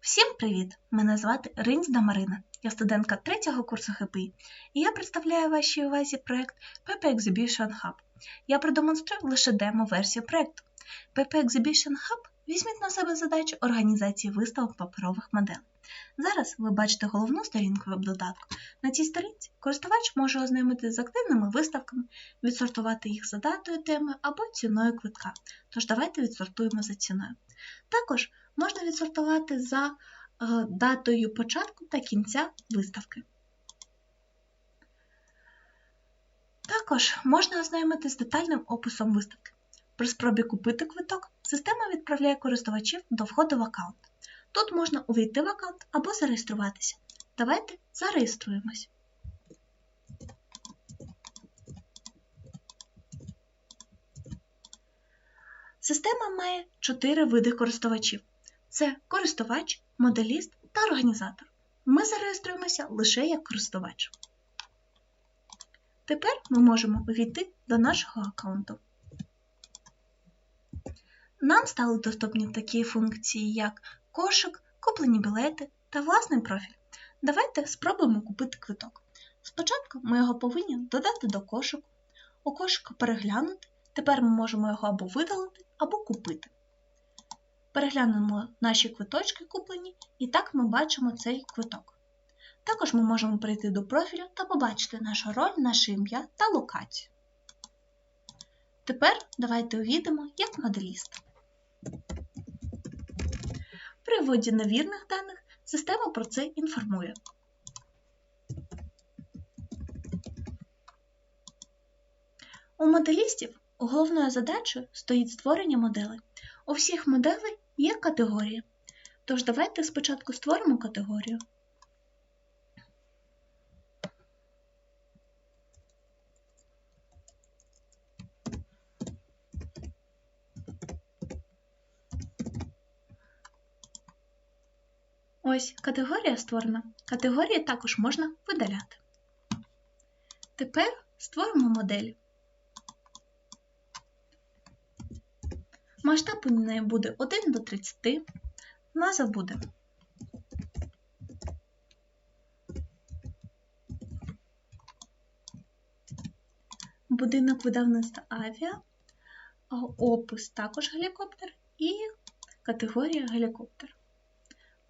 Всім привіт! Мене звати Ринзда Марина. Я студентка третього курсу ХПІ, і я представляю вашій увазі проект PP Exhibition Hub. Я продемонструю лише демо-версію проекту. PP Exhibition Hub візьміть на себе задачу організації виставок паперових моделей. Зараз ви бачите головну сторінку веб-додатку. На цій сторінці користувач може ознайомитися з активними виставками, відсортувати їх за датою теми або ціною квитка. Тож давайте відсортуємо за ціною. Також можна відсортувати за е, датою початку та кінця виставки. Також можна ознайомитися з детальним описом виставки. При спробі купити квиток система відправляє користувачів до входу в аккаунт. Тут можна увійти в аккаунт або зареєструватися. Давайте зареєструємось. Система має чотири види користувачів: це користувач, моделіст та організатор. Ми зареєструємося лише як користувач. Тепер ми можемо увійти до нашого аккаунту. Нам стали доступні такі функції, як кошик, куплені білети та власний профіль. Давайте спробуємо купити квиток. Спочатку ми його повинні додати до кошику, у кошику переглянути. Тепер ми можемо його або видалити, або купити. Переглянемо наші квиточки куплені, і так ми бачимо цей квиток. Також ми можемо перейти до профілю та побачити нашу роль, наше ім'я та локацію. Тепер давайте увійдемо як моделіст. При вводі невірних даних система про це інформує. У моделістів головною задачею стоїть створення моделей. У всіх моделей є категорії. Тож давайте спочатку створимо категорію. Ось категорія створена. Категорії також можна видаляти. Тепер створимо модель. Масштаб у неї буде 1 до 30, назва буде. Будинок видавництва авіа, опис також гелікоптер і категорія гелікоптер.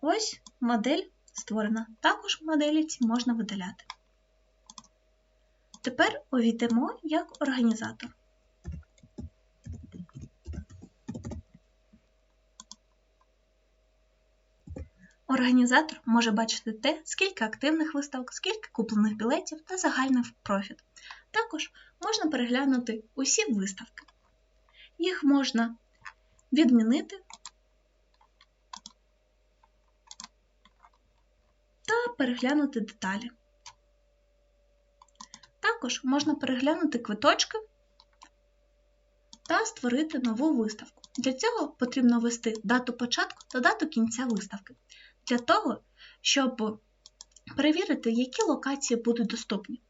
Ось модель створена. Також моделі ці можна видаляти. Тепер увійдемо як організатор. Організатор може бачити те, скільки активних виставок, скільки куплених білетів та загальний профіт. Також можна переглянути усі виставки. Їх можна відмінити та переглянути деталі. Також можна переглянути квиточки та створити нову виставку. Для цього потрібно ввести дату початку та дату кінця виставки для того, щоб перевірити, які локації будуть доступні.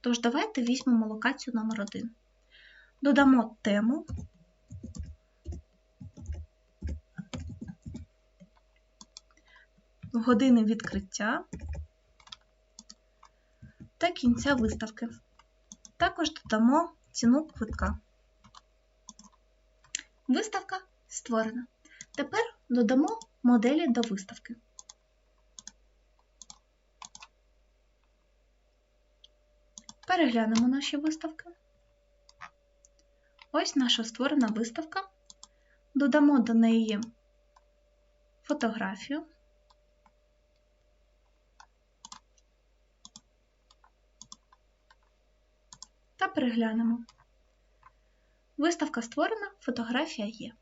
Тож, давайте візьмемо локацію номер 1 Додамо тему. Години відкриття та кінця виставки. Також додамо ціну квитка. Виставка створена. Тепер додамо моделі до виставки. Переглянемо наші виставки. Ось наша створена виставка. Додамо до неї фотографію. Та переглянемо. Виставка створена, фотографія є.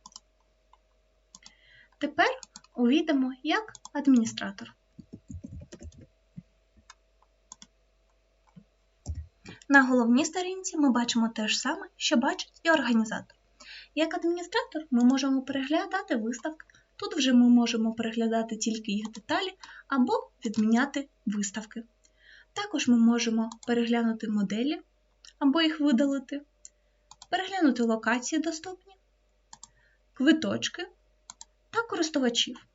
Тепер увійдемо як адміністратор. На головній сторінці ми бачимо те ж саме, що бачить і організатор. Як адміністратор ми можемо переглядати виставки. Тут вже ми можемо переглядати тільки їх деталі або відміняти виставки. Також ми можемо переглянути моделі або їх видалити, переглянути локації доступні, квиточки та користувачів.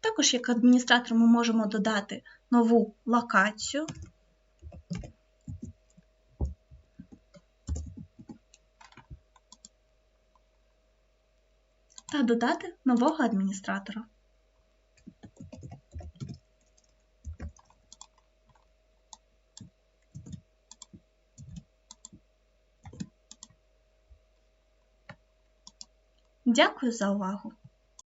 Також як адміністратор ми можемо додати нову локацію. Та додати нового адміністратора. Дякую за увагу!